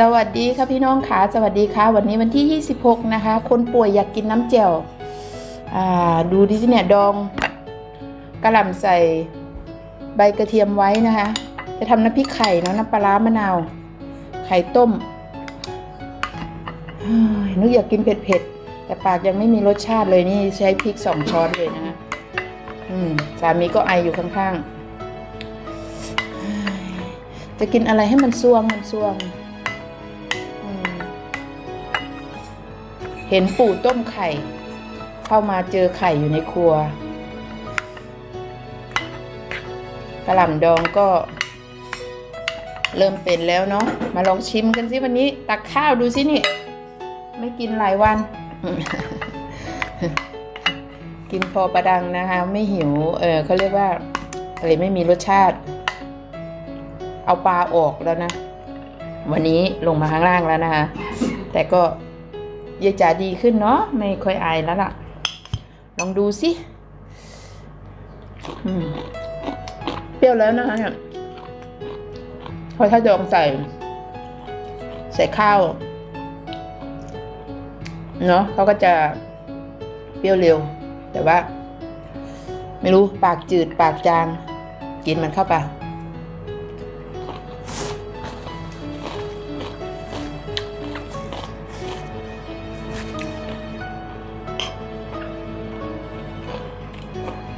สวัสดีค่ะพี่น้องค่ะสวัสดีค่ะ วันนี้วันที่ 26 นะคะ คนป่วยอยากกินน้ำแจ่วดูดิสิเนี่ย ดองกระหล่ำใส่ใบกระเทียมไว้นะคะ จะทำน้ำพริกไข่เนอะน้ำปลาร้ามะนาว ไข่ต้มนึกอยากกินเผ็ดๆ แต่ปากยังไม่มีรสชาติเลยนี่ใช้พริกสองช้อนเลยนะคะสามีก็ไออยู่ข้างๆ จะกินอะไรให้มันซวงมันซวง ห็นปู่ต้มไข่ เข้ามาเจอไข่อยู่ในครัวกระหล่ำดองก็ เริ่มเป็นแล้วเนาะมาลองชิมกันสิวันนี้ ตักข้าวดูสินี่ ไม่กินหลายวัน กินพอประดังนะคะ ไม่หิว เออเขาเรียกว่าอะไรไม่มีรสชาติ เอาปลาออกแล้วนะ วันนี้ลงมาข้างล่างแล้วนะคะ แต่ก็ ยายจ๋าดีขึ้นเนาะไม่ค่อยไอายแล้วล่ะ ลองดูสิเปรี้ยวแล้วนะคะเนี่ยเพราะถ้าดองใส่ ใส่ข้าวเนาะเขาก็จะเปรี้ยวเร็ว แต่ว่า ไม่รู้ปากจืดปากจางกินมันเข้าไป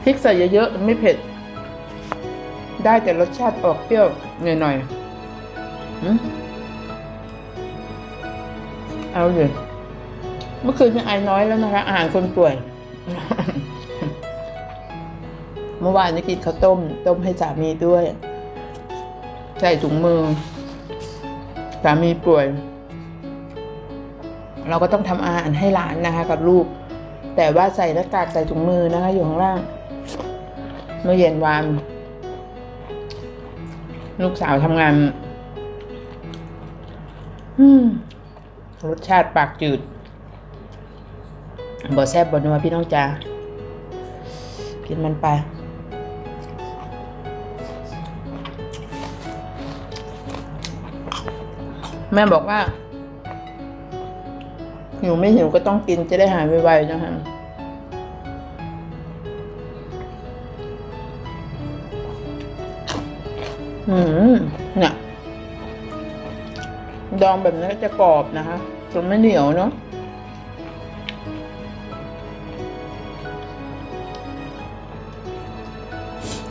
ริกใส่เยอะๆไม่เผ็ด ได้แต่รสชาติออกเปรี้ยวหน่อยๆเอาเลยเมื่อคืนยังไอน้อยแล้วนะคะอาหารคนป่วย เมื่อวานนี้กินข้าวต้ม ต้มให้สามีด้วย ใส่ถุงมือ สามีป่วย เราก็ต้องทำอาหารให้หลานนะคะ กับลูกแต่ว่าใส่หน้ากากใส่ถุงมือนะคะอยู่ข้างล่าง เมื่อเย็นวาน ลูกสาวทำงานรสชาติปากจืดบ่แซ่บบ่นัวพี่น้องจ้ากินมันไป แม่บอกว่าหิวไม่หิวก็ต้องกินจะได้หายไวๆนะคะ อืมเนี่ยดองแบบนี้ก็จะกรอบนะคะจนไม่เหนียวเนาะ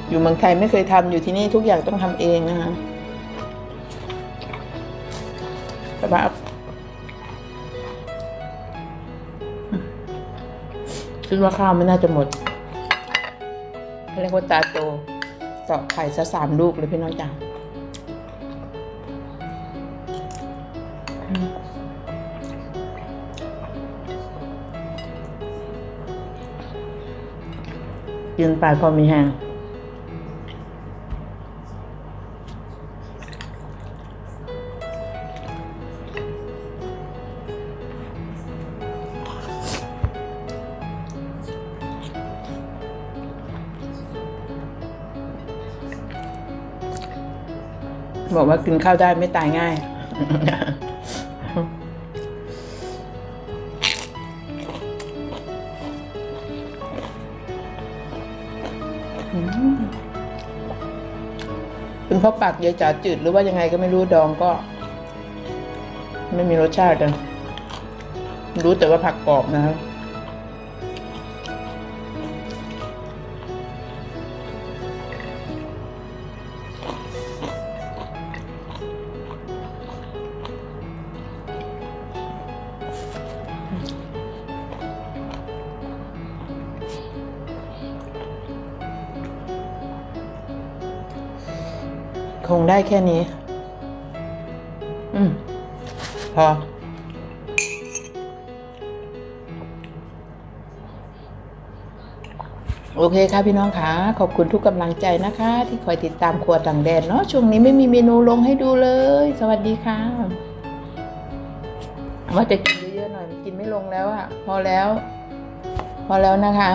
อยู่เมืองไทยไม่เคยทำอยู่ที่นี่ทุกอย่างต้องทำเองนะคะแต่ว่าคิดว่าข้าวไม่น่าจะหมดเขาเรียกว่าตาโต เจาะไข่ซะสามลูกเลยพี่น้องจังยืนไปก็มีแห้ง บอกว่ากินข้าวได้ไม่ตายง่าย เป็นเพราะปากยายจ๋าจืดหรือว่ายังไงก็ไม่รู้ดองก็ ไม่มีรสชาติเลยรู้แต่ว่าผักกรอบนะครับ คงได้แค่นี้ อืมพอโอเคค่ะพี่น้องคะขอบคุณทุกกำลังใจนะคะ ที่คอยติดตามครัวต่างแดนเนาะช่วงนี้ไม่มีเมนูลงให้ดูเลย สวัสดีค่ะ ว่าจะกินเยอะๆหน่อยกินไม่ลงแล้วอะพอแล้ว พอแล้วนะคะ